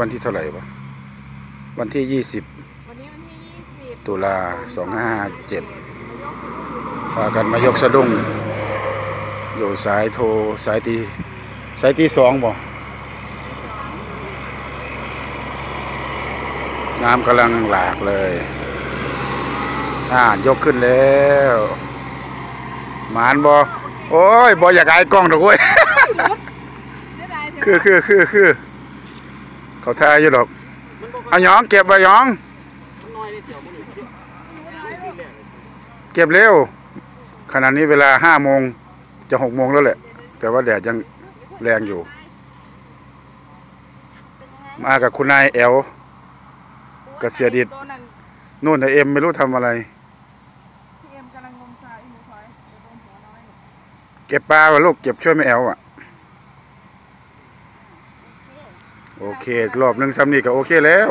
วันที่เท่าไหร่วะวันที่ยี่สิบวันนี้วันที่ยี่สิบตุลาสองห้าเจ็ดพากันมายกสะดุ้งอยู่สายโทรสายตีสายตีสองบ่น้ำกำลังหลากเลยอ่ายกขึ้นแล้วหมานบ่โอ้ยบ่อยากอายกล้องดอกเว้ยเสียดายเถคืออะคือคือคือ เขาทายอยู่ดอกเอาหยองเก็บไว้หยองเก็บเร็วขณะนี้เวลาห้าโมงจะหกโมงแล้วแหละ แต่ว่าแดดยังแรงอยู่ มากับคุณนายแอลกระเสียดิตตัวนั้นนู่นไอเอ็มไม่รู้ทำอะไรพี่เอ็มกำลังงมทรายอีหมูถอยเดี๋ยวโดนหัวน้อยเก็บปลาวะลูกเก็บช่วยแม่แอลอะ โอเค รอบหนึ่งซ้ำนี่ก็โอเคแล้ว